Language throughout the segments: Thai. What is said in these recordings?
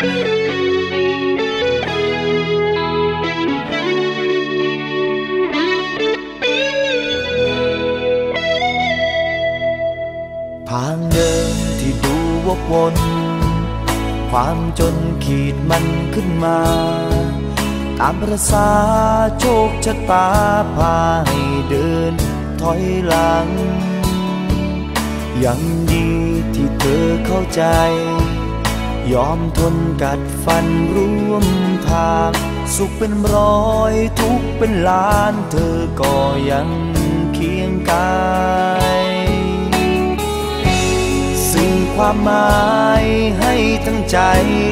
ทางเดินที่ดูวกวน ความจนขีดมันขึ้นมา ตามประสาโชคชะตาพาให้เดินถอยหลัง ยังดีที่เธอเข้าใจ ยอมทนกัดฟันร่วมทาง สุขเป็นร้อยทุกเป็นล้านเธอก็ยังเคียงกายซึ่งความหมายให้ทั้งใจ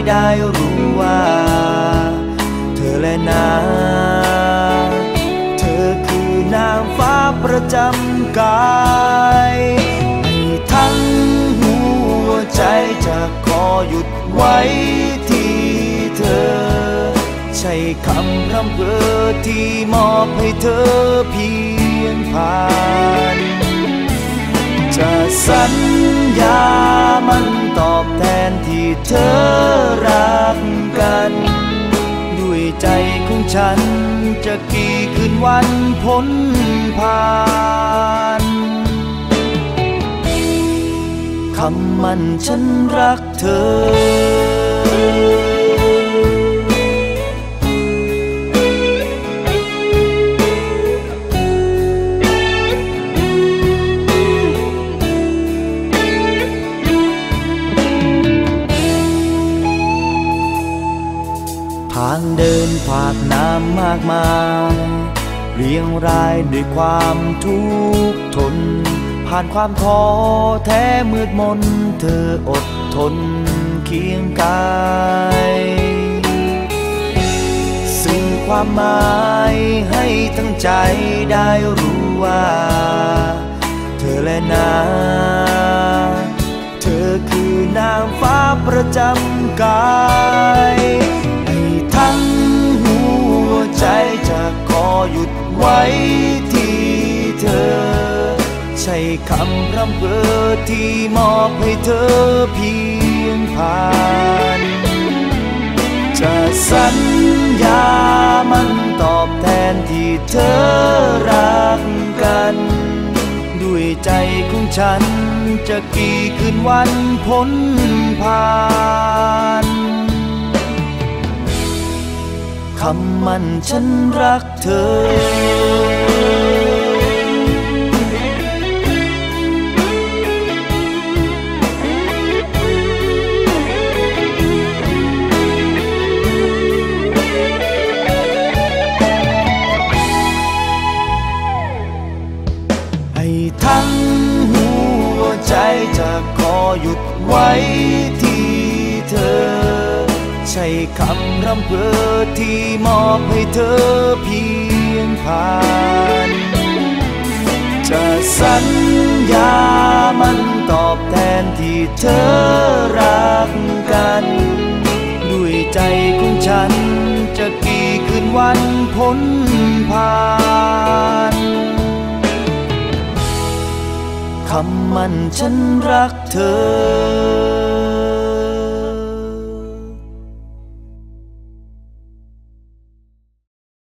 ได้รู้ว่า เธอและนาเธอคือ นางฟ้าประจำกาย ใจจะขอหยุดไว้ที่เธอ ใช่คำรำเพอที่มอบให้เธอเพียงผ่าน จะสัญญามันตอบแทนที่เธอรักกัน ด้วยใจของฉันจะกี่คืนวันพ้นผ่าน คำมันฉันรักเธอทางเดินผากน้ำมากมายเรียงรายด้วยความทุกข์ทน ผ่านความท้อแท้มืดมน เธออดทนเคียงกายซึ่งความหมายให้ทั้งใจได้รู้ว่า เธอและนาเธอคือนางฟ้าประจำกายให้ทั้งหัวใจจะขอหยุดไว้ที่ ช่คำร่ำเพอที่มอบให้เธอเพียงผ่าน จะสัญญามันตอบแทนที่เธอรักกัน ด้วยใจของฉันจะกี่คืนวันพ้นผ่านคำมันฉันรักเธอ ไว้ที่เธอ ใช่คำรำเพอที่มอบให้เธอเพียงผ่าน จะสัญญามันตอบแทนที่เธอรักกัน ด้วยใจของฉันจะกี่คืนวันพ้นผ่าน คำมันฉันรักเธอ